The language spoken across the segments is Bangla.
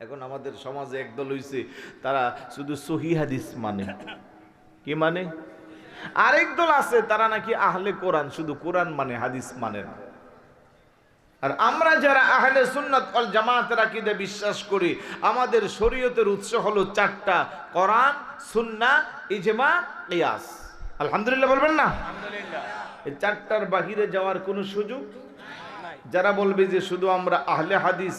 এখন আমাদের সমাজে একদল হইছে তারা শুধু সহি হাদিস মানে। কি মানে? আরেক দল আছে তারা নাকি আহলে কোরআন শুধু কোরআন মানে হাদিস মানে না। আর আমরা যারা আহলে সুন্নাত ওয়াল জামাতের আকীদা বিশ্বাস করি আমাদের শরীয়তের উৎস হলো চারটা কোরআন সুন্না ইজমা ইয়াস আলহামদুলিল্লাহ বলবেন না? এই চারটার বাহিরে যাওয়ার কোনো সুযোগ? যারা বলবে যে শুধু আমরা আহলে হাদিস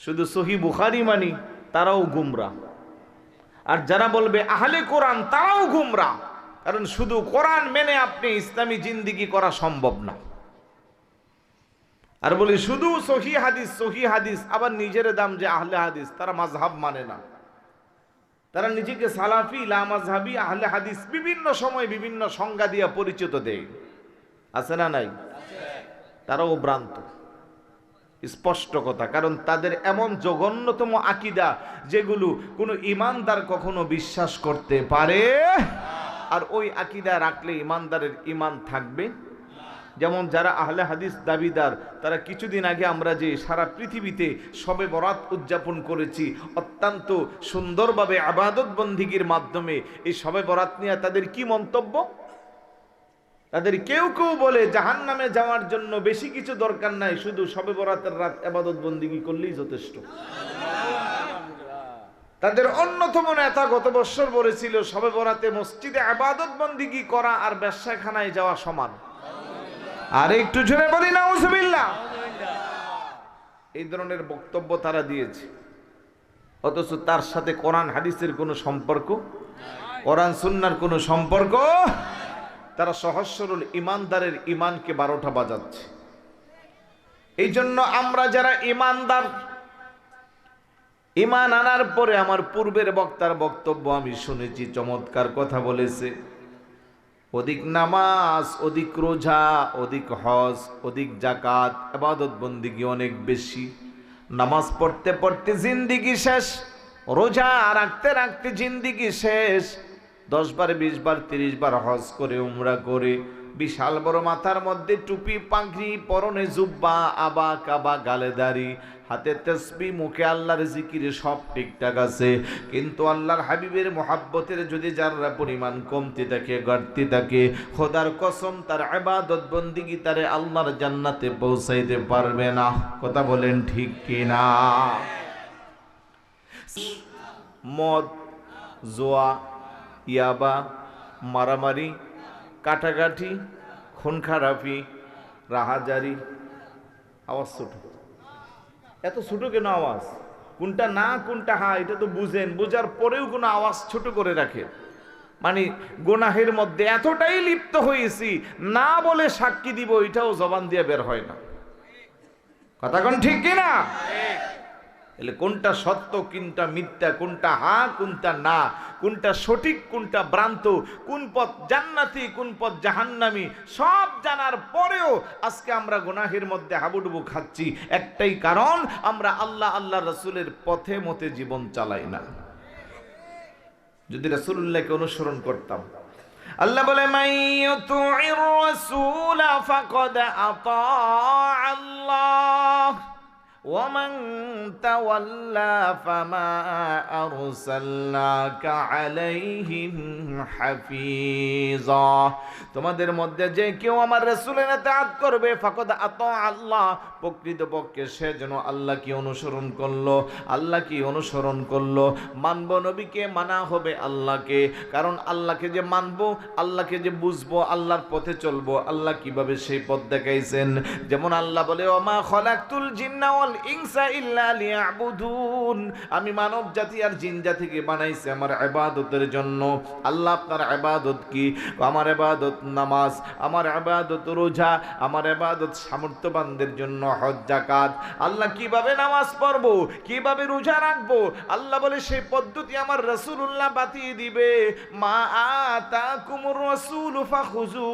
শুধু সহি বুখারি মানি, তারাও গুমরা। আর যারা বলবে, আহলে কোরআন, তারাও গুমরা। কারণ শুধু কোরআন মেনে আপনি ইসলামী জিন্দিগি করা সম্ভব না। আর বলি, শুধু সহি হাদিস সহি হাদিস, আবার নিজের দাম যে আহলে হাদিস, তারা মাঝহাব মানে না। তারা নিজেকে সালাফি, লা মাযহাবি, আহলে হাদিস বিভিন্ন সময় বিভিন্ন সংজ্ঞা দিয়ে পরিচিত দেয়। আছে না নাই? তারাও ভ্রান্ত। স্পষ্ট কথা কারণ তাদের এমন জঘন্যতম আকিদা যেগুলো কোনো ইমানদার কখনো বিশ্বাস করতে পারে। আর ওই আকিদা রাখলে ইমানদারের ইমান থাকবে। যেমন যারা আহলে হাদিস দাবিদার, তারা কিছুদিন আগে আমরা যে সারা পৃথিবীতে সবে বরাত উদযাপন করেছি, অত্যন্ত সুন্দরভাবে আবাদত বন্দিগির মাধ্যমে এই সবে বরাত নিয়ে তাদের কি মন্তব্য? তাদের কেউ কেউ বলে জাহান নামে যাওয়ার জন্য বেশি কিছু দরকার নাই, শুধু সবে বরাতের রাত আবাদত বন্দিগি করলেই যথেষ্ট। তাদের অন্যতম নেতা গত বছর বলেছিল, সবে বরাতে মসজিদে আবাদত বন্দিগি করা আর ব্যবসাখানায় যাওয়া সমান। আর একটু জোরে বলি না এই ধরনের বক্তব্য তারা দিয়েছে। অথচ তার সাথে কোরআন হাদিসের কোনো সম্পর্ক? কোরআন সুন্নার কোনো সম্পর্ক? তারা সহজ সরল ইমানদারের ইমানকে বারোটা বাজাচ্ছে। এই জন্য আমরা যারা ইমানদার ইমান আনার পরে আমার পূর্বের বক্তার বক্তব্য আমি শুনেছি, চমৎকার কথা বলেছে। অধিক নামাজ, অধিক রোজা, অধিক হজ, অধিক জাকাত আবাদত বন্দিগি অনেক বেশি। নামাজ পড়তে পড়তে জিন্দিগি শেষ, রোজা রাখতে রাখতে জিন্দিগি শেষ। দশ বার বিশ বার তিরিশ বার হজ করে, উমরা করে। বিশাল বড় মাথার মধ্যে টুপি পাখরি পরনে জুব্বা, আবা, কাবা, গালে দাড়ি, হাতে তসবি, মুখে আল্লাহর জিকিরে, সব ঠিকঠাক আছে। কিন্তু আল্লাহর হাবিবের মোহাব্বতের যদি যারা পরিমাণ কমতে থাকে, ঘাটতি থাকে, খোদার কসম, তার আবাদত বন্দিগি তারে আল্লাহর জান্নাতে পৌঁছাইতে পারবে না। কথা বলেন ঠিক কিনা? মদ, জোয়া ইয়াবা, মারামারি, কাটাকাটি খুন খারাপি রাহাজারি। আওয়াজ ছোট। এত ছোট কেন আওয়াজ? কোনটা না, কোনটা হা, এটা তো বুঝেন। বোঝার পরেও কোনো আওয়াজ ছোট করে রাখে। মানে গোনাহের মধ্যে এতটাই লিপ্ত হয়েছি, না বলে সাক্ষী দিব, এটাও জবান দিয়ে বের হয় না। কথা কোন ঠিক কিনা? এলে কোনটা সত্য, কোনটা মিথ্যা, কোনটা হা, কোনটা না, কোনটা সঠিক, কোনটা ভ্রান্ত, কোন পথ জান্নাতি, কোন পথ জাহান্নামি, সব জানার পরেও আজকে আমরা গুনাহের মধ্যে হাবুডুবু খাচ্ছি। একটাই কারণ, আমরা আল্লাহ আল্লাহ রসুলের পথে মতে জীবন চালাই না। যদি রসুল্লাহকে অনুসরণ করতাম। আল্লাহ বলে মাইয়ুতুইর আল্লাহ। ومن تولى فما أرسلناك عليهم حفيظا তোমাদের মধ্যে যে কেউ আমার রাসূলের ইতাআত করবে ফাকাদ আতা আল্লাহ প্রকৃতপক্ষে সে যেন আল্লাহ কি অনুসরণ করলো আল্লাহ কি অনুসরণ করলো মানব নবীকে মানা হবে আল্লাহকে কারণ আল্লাহকে যে মানবো আল্লাহকে যে বুঝবো আল্লাহর পথে চলবো আল্লাহ কিভাবে সেই পথ দেখাইছেন যেমন আল্লাহ বলে ওমা খলাকতুল জিন্না ওয়াল আমি মানব জাতি আর জিন জাতিকে বানাইছি আমার ইবাদতের জন্য। আল্লাহ, আপনার ইবাদত কি? আমার ইবাদত নামাজ, আমার ইবাদত রোজা, আমার ইবাদত সামর্থ্যবানদের জন্য হজ জাকাত আল্লাহ, কীভাবে নামাজ পড়ব? কীভাবে রোজা রাখব? আল্লাহ বলে, সেই পদ্ধতি আমার রাসূলুল্লাহ বাতিয়ে দিবে। মা আতাকুমুর রাসূল ফাখুযু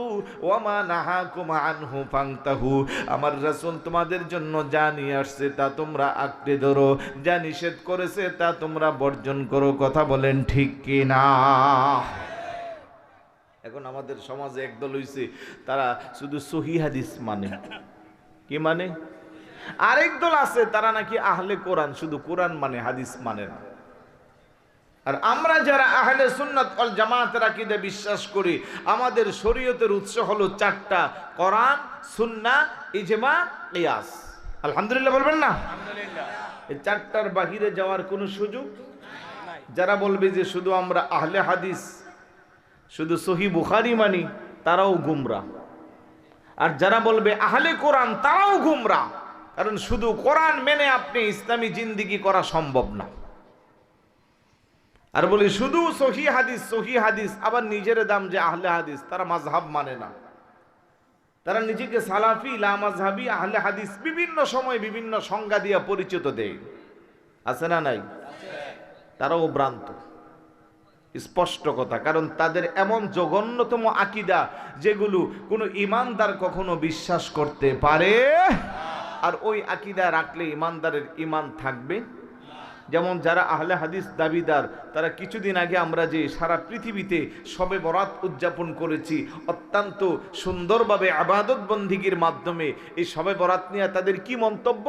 ওয়া মা নাহাকুম আনহু ফান্তাহু আমার রাসূল তোমাদের জন্য যা নিয়ে আসছে তা তোমরা আঁকড়ে ধরো। যা নিষেধ করেছে তা তোমরা বর্জন করো। কথা বলেন ঠিক কি না? এখন আমাদের সমাজে একদল হইছে, তারা শুধু সহি হাদিস মানে। কি মানে? আরেক দল আছে, তারা নাকি আহলে কোরআন, শুধু কোরআন মানে হাদিস মানে না। আর আমরা যারা আহলে সুন্নাত অল জামাতের আকিদে বিশ্বাস করি, আমাদের শরীয়তের উৎস হলো চারটা, কোরআন সুন্না ইজমা, কিয়াস। আলহামদুলিল্লাহ বলবেন না? এই চারটার বাহিরে যাওয়ার কোনো সুযোগ? যারা বলবে যে শুধু আমরা আহলে হাদিস, শুধু সহি বুখারি মানি, তারাও গুমরা। আর যারা বলবে আহলে কোরআন, তারাও গুমরা। কারণ শুধু কোরআন মেনে আপনি ইসলামী জিন্দিগি করা সম্ভব না। আর বলি শুধু সহি হাদিস সহি হাদিস, আবার নিজের দাম যে আহলে হাদিস, তারা মাঝহাব মানে না। তারা নিজেকে সালাফি লামাজহাবি আহলে হাদিস বিভিন্ন সময় বিভিন্ন সংজ্ঞা দিয়ে পরিচিত দেয়। আছে না নাই? তারাও ভ্রান্ত। স্পষ্ট কথা, কারণ তাদের এমন জঘন্যতম আকিদা যেগুলো কোনো ইমানদার কখনো বিশ্বাস করতে পারে। আর ওই আকিদা রাখলে ইমানদারের ইমান থাকবে। যেমন যারা আহলে হাদিস দাবিদার, তারা কিছুদিন আগে আমরা যে সারা পৃথিবীতে সবে বরাত উদযাপন করেছি, অত্যন্ত সুন্দরভাবে আবাদত বন্দিগির মাধ্যমে এই সবে বরাত নিয়ে তাদের কি মন্তব্য?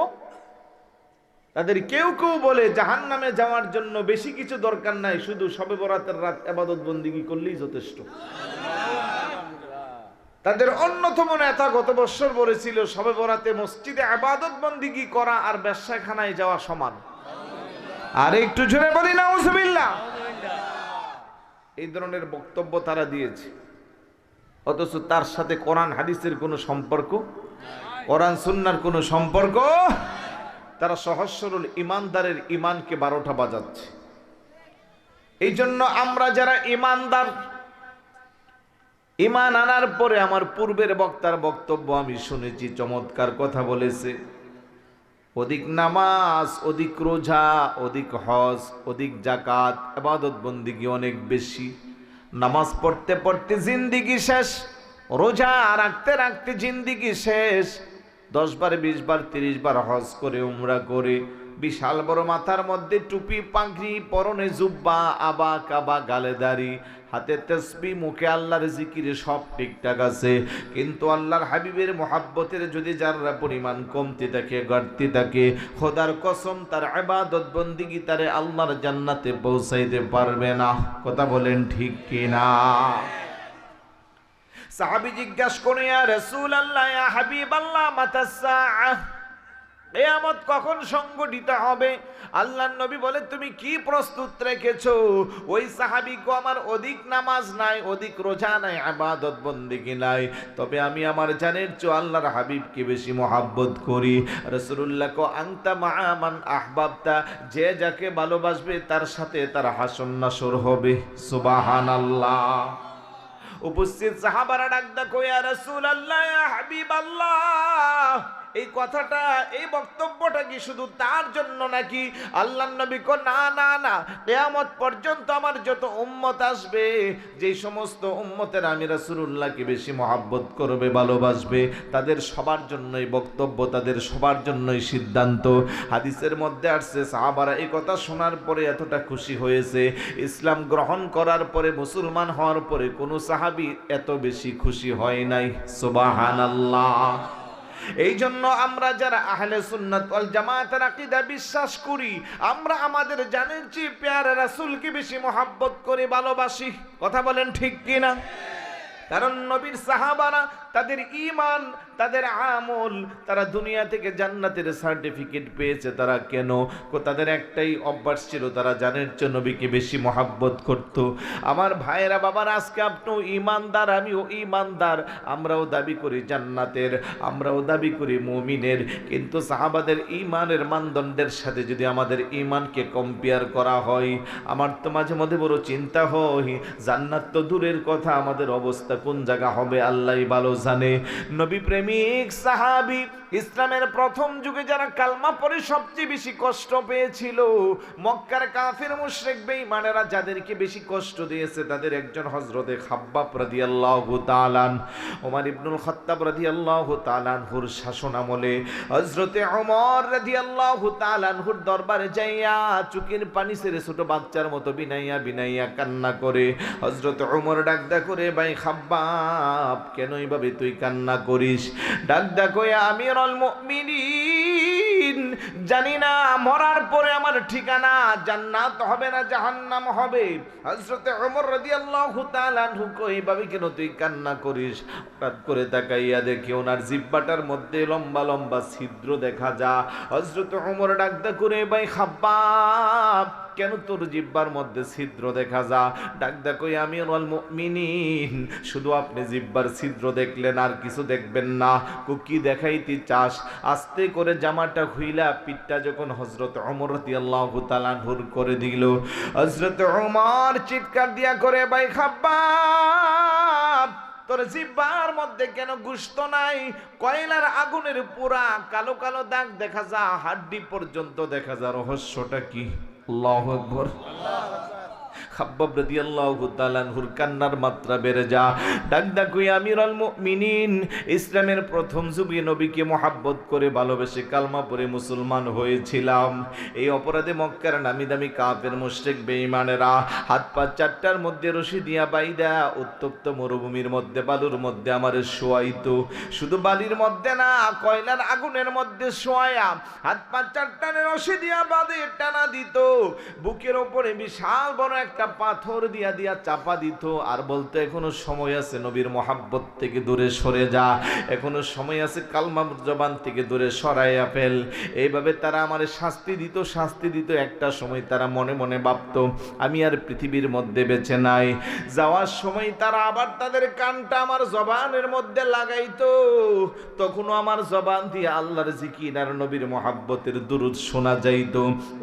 তাদের কেউ কেউ বলে জাহান নামে যাওয়ার জন্য বেশি কিছু দরকার নাই, শুধু সবে বরাতের রাত আবাদত বন্দিগি করলেই যথেষ্ট। তাদের অন্যতম নেতা গত বছর বলেছিল, সবে বরাতে মসজিদে আবাদত বন্দিগি করা আর ব্যবসাখানায় যাওয়া সমান। আর একটু জোরে বলি না এই ধরনের বক্তব্য তারা দিয়েছে। অথচ তার সাথে কোরআন হাদিসের কোনো সম্পর্ক, কোরআন সুন্নার কোনো সম্পর্ক, তারা সহজ সরল ইমানদারের ইমানকে বারোটা বাজাচ্ছে। এই জন্য আমরা যারা ইমানদার ইমান আনার পরে আমার পূর্বের বক্তার বক্তব্য আমি শুনেছি, চমৎকার কথা বলেছে। অধিক নামাজ, অধিক রোজা, অধিক হজ, অধিক জাকাত আবাদত বন্দিগি অনেক বেশি। নামাজ পড়তে পড়তে জিন্দিগি শেষ, রোজা রাখতে রাখতে জিন্দিগি শেষ। দশ বার, বিশ বার, তিরিশ বার হজ করে, উমরা করে বিশাল বড় মাথার মধ্যে টুপি পাখরি পরনে জুব্বা আবা কাবা গালে দাড়ি হাতে তসবি, মুখে আল্লাহর জিকিরে, সব ঠিকঠাক আছে। কিন্তু আল্লাহর হাবিবের মোহাব্বতের যদি যারা পরিমাণ কমতে থাকে, ঘাটতি থাকে, খোদার কসম তার আবাদত বন্দিগি তারে আল্লাহর জান্নাতে পৌঁছাইতে পারবে না। কথা বলেন ঠিক কিনা? সাহাবি জিজ্ঞাসা করে রাসূল আল্লাহ ইয়া হাবিব আল্লাহ মাতাসা কেয়ামত কখন সংগঠিত হবে? আল্লাহ নবী বলে, তুমি কি প্রস্তুত রেখেছো? ওই সাহাবিকে আমার অধিক নামাজ নাই, অধিক রোজা নাই, আবাদত বন্দিগি নাই? তবে আমি আমার জানের চো আল্লাহর হাবিবকে বেশি মহাব্বত করি। রসুল্লাহ কো আংতা মামান আহবাবতা, যে যাকে ভালোবাসবে তার সাথে তার হাসন নাসর হবে। সুবাহান আল্লাহ উপস্থিত সাহাবারা ডাক দেখো রাসূল ইয়া হাবিব আল্লাহ এই কথাটা, এই বক্তব্যটা কি শুধু তার জন্য নাকি আল্লাহ নবী কো? না না না। কেয়ামত পর্যন্ত আমার যত উম্মত আসবে, যে সমস্ত উম্মতের আমি রাসূলুল্লাহকে বেশি মহাব্বত করবে, ভালোবাসবে, তাদের সবার জন্যই বক্তব্য, তাদের সবার জন্যই সিদ্ধান্ত। হাদিসের মধ্যে আসছে, সাহাবারা এই কথা শোনার পরে এতটা খুশি হয়েছে। ইসলাম গ্রহণ করার পরে, মুসলমান হওয়ার পরে কোনো সাহাবি এত বেশি খুশি হয় নাই। সুবহানাল্লাহ। এই জন্য আমরা যারা আহলে সুন্নাত ওয়াল জামাতের আকীদা বিশ্বাস করি, আমরা আমাদের জানের চেয়ে পেয়ারা রাসূলকে বেশি মহাব্বত করে ভালোবাসি। কথা বলেন ঠিক কিনা? কারণ নবীর সাহাবারা তাদের ইমান তাদের আমল, তারা দুনিয়া থেকে জান্নাতের সার্টিফিকেট পেয়েছে, তারা কেন? তাদের একটাই অভ্যাস ছিল, তারা জানের জন্য নবীকে বেশি মহাব্বত করত। আমার ভাইয়েরা, বাবার, আজকে আপনিও ইমানদার আমিও ইমানদার আমরাও দাবি করি জান্নাতের, আমরাও দাবি করি মুমিনের। কিন্তু সাহাবাদের ইমানের মানদণ্ডের সাথে যদি আমাদের ইমানকে কম্পেয়ার করা হয়, আমার তো মাঝে মধ্যে বড় চিন্তা হয়, জান্নাত তো দূরের কথা, আমাদের অবস্থা কোন জায়গা হবে আল্লাহ ভালো জানে। নবী প্রেমিক সাহাবি ইসলামের প্রথম যুগে যারা কালমা পরে সবচেয়ে বেশি কষ্ট পেয়েছিল, মক্কার কাফের মুশরিক বেঈমানেরা যাদেরকে বেশি কষ্ট দিয়েছে তাদের একজন হযরতে খাব্বাব রাদিয়াল্লাহু তাআলান ওমর ইবনুল খাত্তাব রাদিয়াল্লাহু তাআলানহুর শাসন আমলে হযরতে ওমর রাদিয়াল্লাহু তাআলানহুর দরবারে যাইয়া চুকির পানি ছেড়ে ছোট বাচ্চার মতো বিনাইয়া বিনাইয়া কান্না করে, হযরত ওমর ডাকদা করে, ভাই খাব্বাব, কেন এইভাবে তুই কান্না করিস? ডাক ডাকো আমি আমিরুল মুমিনিন। জানি না মরার পরে আমার ঠিকানা, জান্নাত হবে না জাহান্নাম হবে। হযরতে ওমর রাদিয়াল্লাহু তাআলা আনহু কই ভাবি কেন তুই কান্না করিস? করে তাকাইয়া দেখি ওনার জিব্বাটার মধ্যে লম্বা লম্বা ছিদ্র দেখা যা হযরত ওমর ডাকদা করে, ভাই খাব্বাব কেন তোর জিব্বার মধ্যে ছিদ্র দেখা যা? ডাক দেখো আমি মুমিনিন। শুধু আপনি জিব্বার ছিদ্র দেখলেন, আর কিছু দেখবেন না। কুকি দেখাইতে চাস আস্তে করে জামাটা খুইলা পিঠটা যখন হজরত অমর তালানহুর করে দিল। হজরত অমর চিৎকার দিয়া করে, ভাই খাব্বা তোর জিব্বার মধ্যে কেন গুস্ত নাই? কয়লার আগুনের পুরা কালো কালো দাগ দেখা যা, হাড্ডি পর্যন্ত দেখা যা। রহস্যটা কি? আল্লাহ আকবর। খাব্বাব রাদিয়াল্লাহু তাআলা আনহুর কান্নার মাত্রা বেড়ে যা। ডাক ডাকুই আমিরুল মুমিনিন, ইসলামের প্রথম যুগে নবীকে মহাব্বত করে ভালোবেসে কালমা পড়ে মুসলমান হয়েছিলাম। এই অপরাধে মক্কার নামি দামি কাফের মুশরিক বেঈমানেরা হাত পা চারটার মধ্যে রশি দিয়া বাইদা, উত্তপ্ত মরুভূমির মধ্যে, বালুর মধ্যে আমার শোয়াইতো। শুধু বালির মধ্যে না, কয়লার আগুনের মধ্যে শোয়া হাত পা চারটার রশি দিয়া বাঁধে টানা দিত। বুকের ওপরে বিশাল বড় একটা পাথর দিয়া দিয়া চাপা দিত। আর বলতো, এখনও সময় আছে নবীর মহাব্বত থেকে দূরে সরে যা। এখনও সময় আছে কালমা জবান থেকে দূরে সরাইয়া ফেল। এইভাবে তারা আমার শাস্তি দিত শাস্তি দিত। একটা সময় তারা মনে মনে ভাবত, আমি আর পৃথিবীর মধ্যে বেঁচে নাই। যাওয়ার সময় তারা আবার তাদের কানটা আমার জবানের মধ্যে লাগাইতো। তখনও আমার জবান দিয়ে আল্লাহর জিকির আর নবীর মহাব্বতের দুরুদ শোনা যাইত।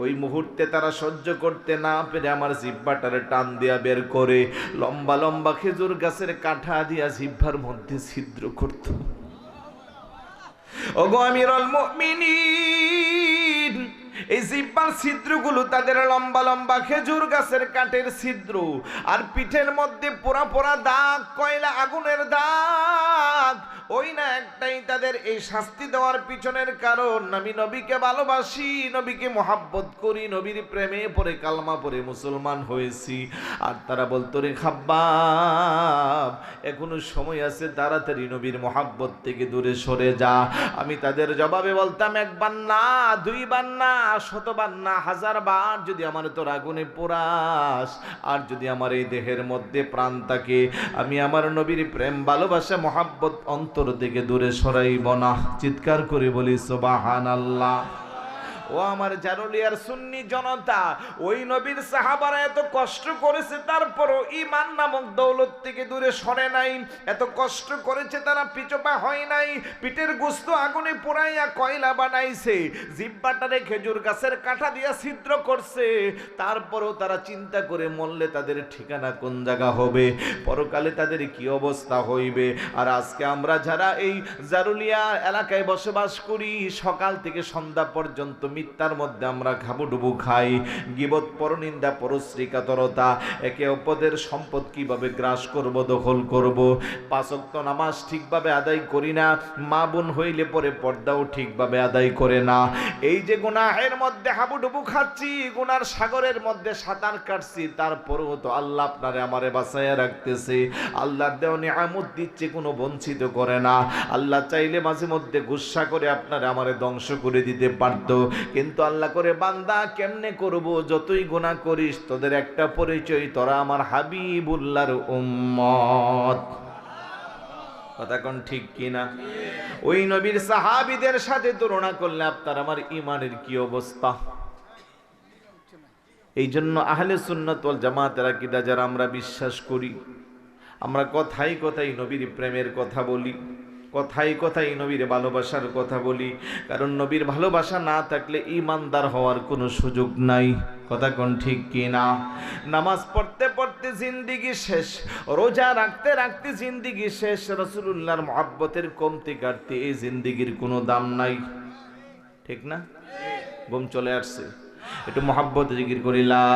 ওই মুহূর্তে তারা সহ্য করতে না পেরে আমার জিব্বাটারে টান দিয়া বের করে লম্বা লম্বা খেজুর গাছের কাঠা দিয়া জিভার মধ্যে ছিদ্র করত। ওগো আমিরুল মুমিনিন এই জিব্বার ছিদ্রগুলো তাদের লম্বা লম্বা খেজুর গাছের কাঠের ছিদ্র। আর পিঠের মধ্যে পোড়া পোড়া দাগ, কয়লা আগুনের দাগ। ওই না একটাই তাদের এই শাস্তি দেওয়ার পিছনের কারণ। আমি নবীকে ভালোবাসি, নবীকে মহাব্বত করি, নবীর প্রেমে পরে কালমা পরে মুসলমান হয়েছি। আর তারা বলতো, রে খাব্বাব, এখনও সময় আছে, তাড়াতাড়ি নবীর মহাব্বত থেকে দূরে সরে যা। আমি তাদের জবাবে বলতাম, একবার না, দুইবার না। শতবার না হাজার বার যদি আমার তোর আগুনে পোড়াস, আর যদি আমার এই দেহের মধ্যে প্রাণ থাকে, আমি আমার নবীর প্রেম, ভালোবাসা, মহাব্বত অন্তর থেকে দূরে সরাইব না। চিৎকার করে বলি সোবাহান আল্লাহ ও আমার জারুলিয়ার সুন্নি জনতা, ওই নবীর সাহাবারা এত কষ্ট করেছে, তারপরও ইমান নামক দৌলত থেকে দূরে সরে নাই। এত কষ্ট করেছে তারা পিছপা হয় নাই, পিঠের গোস্ত আগুনে পোড়াইয়া কয়লা বানাইছে জিব্বাটারে খেজুর গাছের কাঁটা দিয়া ছিদ্র করছে। তারপরও তারা চিন্তা করে মরলে তাদের ঠিকানা কোন জায়গা হবে? পরকালে তাদের কি অবস্থা হইবে? আর আজকে আমরা যারা এই জারুলিয়া এলাকায় বসবাস করি, সকাল থেকে সন্ধ্যা পর্যন্ত মিথ্যার মধ্যে আমরা ঘাবুডুবু খাই। গিবত পরনিন্দা, পরশ্রীকাতরতা, একে অপরের সম্পদ কীভাবে গ্রাস করব, দখল করব? পাঁচক্ত নামাজ ঠিকভাবে আদায় করি না, মা বোন হইলে পরে পর্দাও ঠিকভাবে আদায় করে না। এই যে গুনাহের মধ্যে হাবুডুবু খাচ্ছি, গুনার সাগরের মধ্যে সাঁতার কাটছি, তারপরেও তো আল্লাহ আপনারে আমারে বাঁচাইয়া রাখতেছে। আল্লাহর দেওয়া নিয়ামত দিচ্ছে, কোনো বঞ্চিত করে না। আল্লাহ চাইলে মাঝে মধ্যে গুসা করে আপনারে আমারে ধ্বংস করে দিতে পারতো। কিন্তু আল্লাহ করে, বান্দা, কেমনে করব? যতই গুণা করিস, তোদের একটা পরিচয়, তোরা আমার হাবিবুল্লাহর উম্মত। কথা কোন ঠিক কিনা ওই নবীর সাহাবিদের সাথে তুলনা করলে আপনার আমার ইমানের কি অবস্থা? এই জন্য আহলে সুন্নত ওয়াল জামাতের আকিদা, যারা আমরা বিশ্বাস করি, আমরা কথাই কথাই নবীর প্রেমের কথা বলি। কথাই কথাই নবীর ভালোবাসার কথা বলি। কারণ নবীর ভালোবাসা না থাকলে ইমানদার হওয়ার কোনো সুযোগ নাই। কথা কোন ঠিক কি না? নামাজ পড়তে পড়তে জিন্দিগি শেষ, রোজা রাখতে রাখতে জিন্দিগি শেষ রসুল্লাহর মহাব্বতের কমতি কাটতে এই জিন্দিগির কোনো দাম নাই। ঠিক না? ঘুম চলে আসছে। একটু মহাব্বত জিকির করি, লা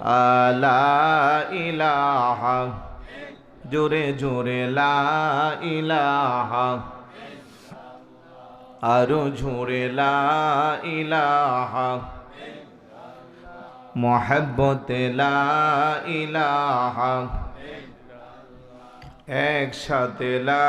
আলা ইলাহা জোরে জোরে লা ইলাহা। আরও জোরে লা ইলাহা। মহাব্বত লা একসাথে লা